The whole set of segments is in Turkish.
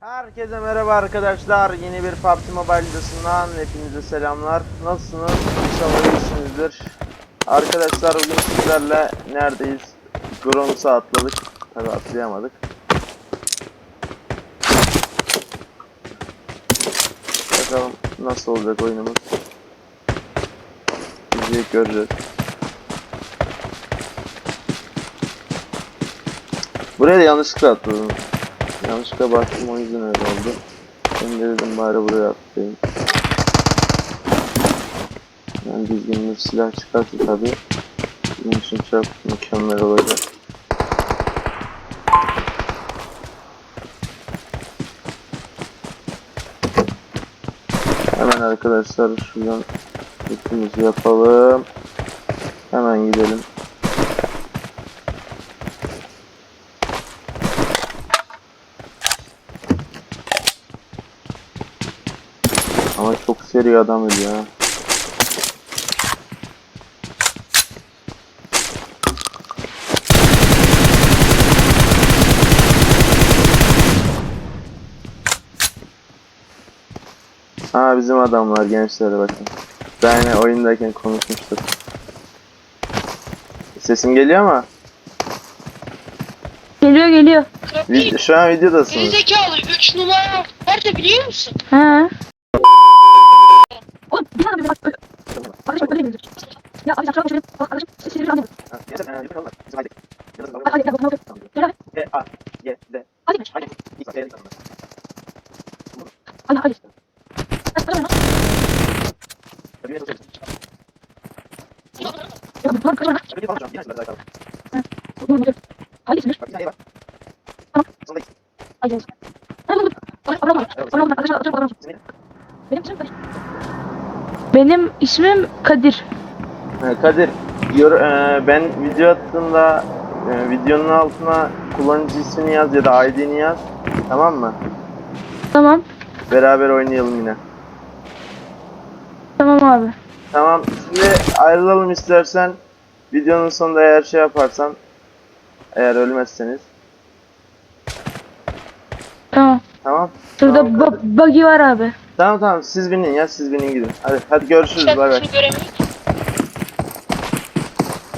Herkese merhaba arkadaşlar. Yeni bir PUBG Mobile hepinize selamlar. Nasılsınız? İnşallah iyisinizdir. Arkadaşlar bugün sizlerle neredeyiz? Groms'a atladık. Tabi atlayamadık. Bakalım nasıl olacak oyunumuz. İzleyip göreceğiz. Buraya da yanlışlıkla atladım. Yanlışlıkla baktım o yüzden öyle oldu. De dedim bari buraya atlayayım. Yani düzgün bir silah çıkarsa tabi benim için çok mükemmel olacak. Hemen arkadaşlar şuradan bütünümüzü yapalım. Hemen gidelim. Ama çok seri adam ölüyor ha. Ha bizim adamlar gençlere bakın. Daha yine oyundayken konuşmuştuk. Sesim geliyor ama Geliyor geliyor. vid- şu an videodasınız. Gerizekalı 3 numara nerede biliyor musun? He. Oğlum bir tane bir bak. Arkadaş bak öyle mi? Ya abi şarkı şöyle. Bak arkadaşım siz siz anlayın. Hadi hadi gel bakalım. Gel abi. Hadi. Hadi hadi. Hadi hadi. Ya bu park kaçana. Hadi. Hadi şimdi. Hadi. Hadi. Hadi. Hadi. Hadi. Benim Kadir. Benim ismim Kadir. Ee, Kadir, yor, e, ben video attığımda e, videonun altına kullanıcı ismini yaz ya da ID'ni yaz. Tamam mı? Tamam. Beraber oynayalım yine. Tamam abi. Tamam. Şimdi ayrılalım istersen. Videonun sonunda eğer şey yaparsan eğer ölmezseniz. Tamam. Tamam. Şurada Tamam, bu- buggy var abi. Tamam tamam siz binin ya siz binin gidin. Hadi hadi görüşürüz bay bay. Göremiyorum.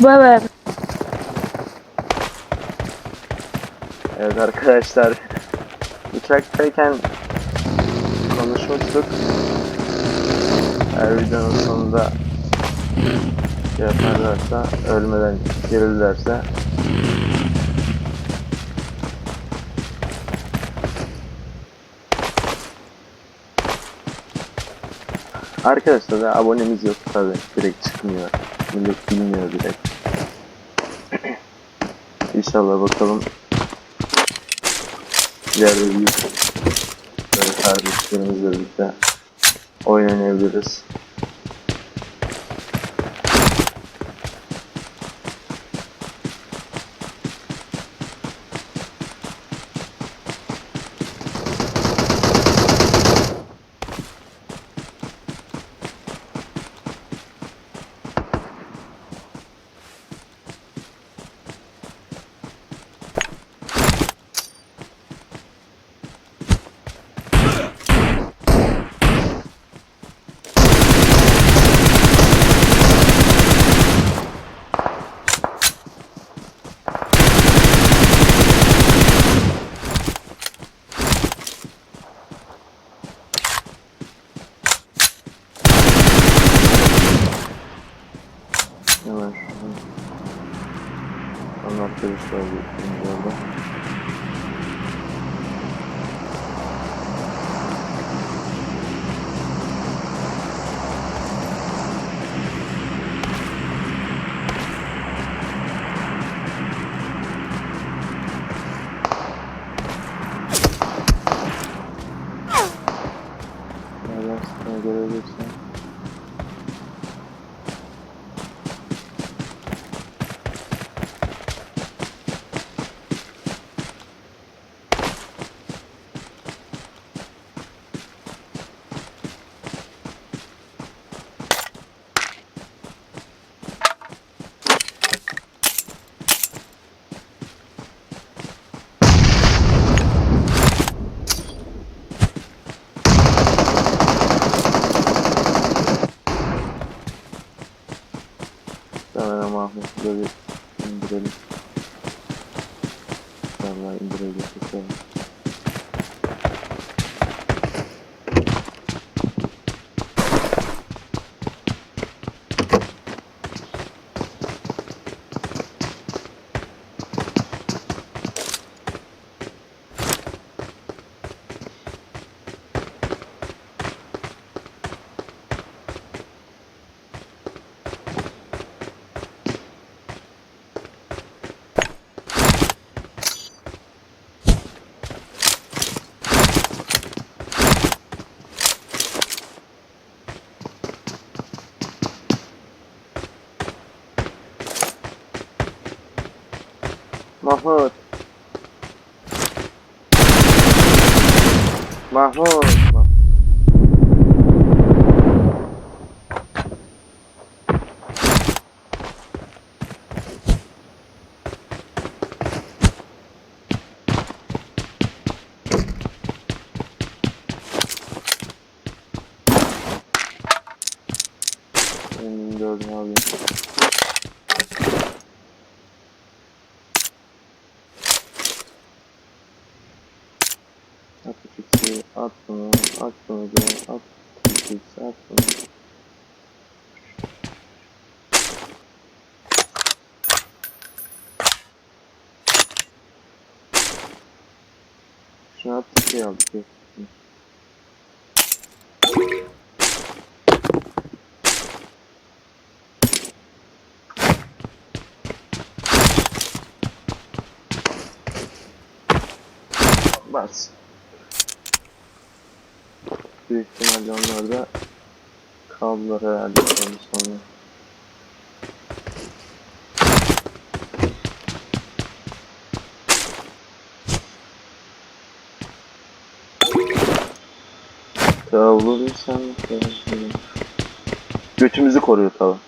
Bay bay. Evet arkadaşlar. Uçaktayken konuşmuştuk. Her videonun sonunda şey yaparlarsa, ölmeden girilirlerse Arkadaşlar da abonemiz yok tabi direkt çıkmıyor. Millet bilmiyor direkt. İnşallah bakalım ileride büyük böyle kardeşlerimizle birlikte oynayabiliriz. aktarışlar bunlarda. Muhtemelen Mahmut'u da bir indirelim. Vallahi indirebilirsek. মাহুদ মাহুদ at bunu da, at ikisi, at bunu. Şunu at şey aldık. yok. Bas. Büyük ihtimalle onlar da kaldılar herhalde sonra sonra. Tavlu sen Götümüzü koruyor tava.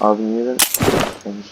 Abi niye ben yanlış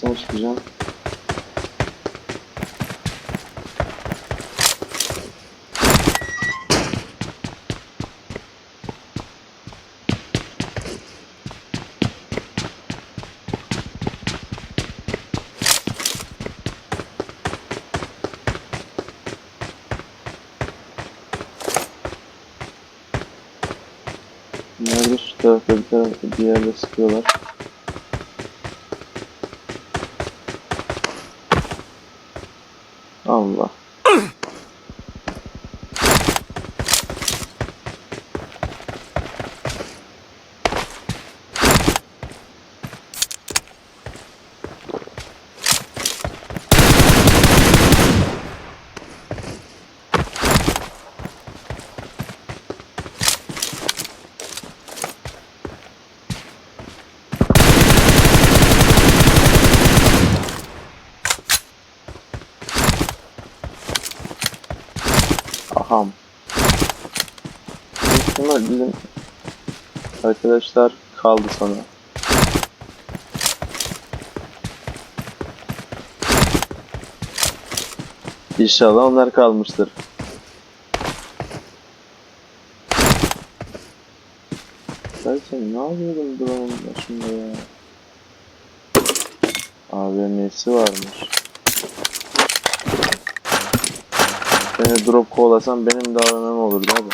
çeksen çıkacağım. Nerede şu tarafta bir tarafta bir yerde sıkıyorlar. Allah. Büyük ihtimal bizim arkadaşlar kaldı sana. İnşallah onlar kalmıştır. Sen ne yapıyordun drone'un başında ya? AVM'si varmış. Seni drop kovalasam benim de AVM'm olurdu abi.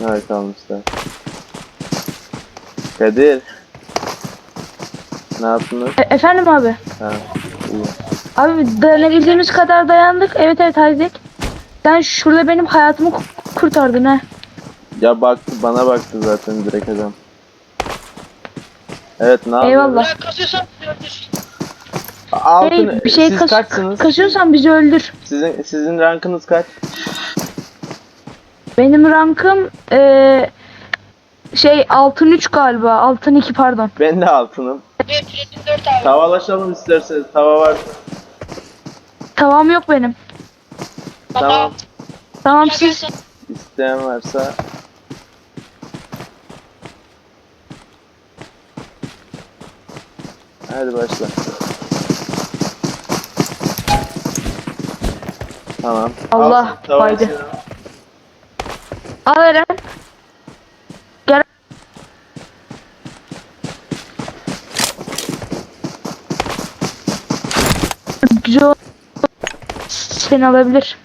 Nerede kalmışlar? Kadir. Ne yaptınız? E- efendim abi. Ha, iyi. Abi dayanabildiğimiz kadar dayandık. Evet evet hallettik. Sen şurada benim hayatımı ku- kurtardın ha. Ya baktı bana baktı zaten direkt adam. Evet ne yapıyorsun? Eyvallah. Altın, Hey, bir şey siz kas kaçsınız? kasıyorsan bizi öldür. Sizin sizin rankınız kaç? Benim rankım eee şey altın 3 galiba. Altın 2 pardon. Ben de altınım. Benim platin 4 abi. Tavalaşalım isterseniz. Tava var. Tavam yok benim. Tamam. Tamam siz İsteyen varsa. Hadi başla. Tamam. Allah, Al. Sinan. al Eren. Seni alabilir.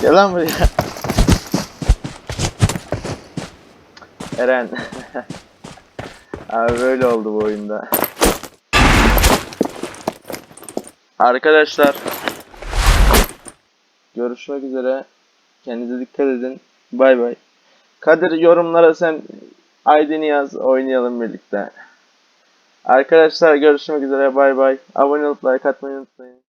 Gel lan buraya. Eren. Abi böyle oldu bu oyunda. Arkadaşlar. Görüşmek üzere. Kendinize dikkat edin. Bay bay. Kadir yorumlara sen ID'ni yaz. Oynayalım birlikte. Arkadaşlar görüşmek üzere. Bay bay. Abone olup like atmayı unutmayın.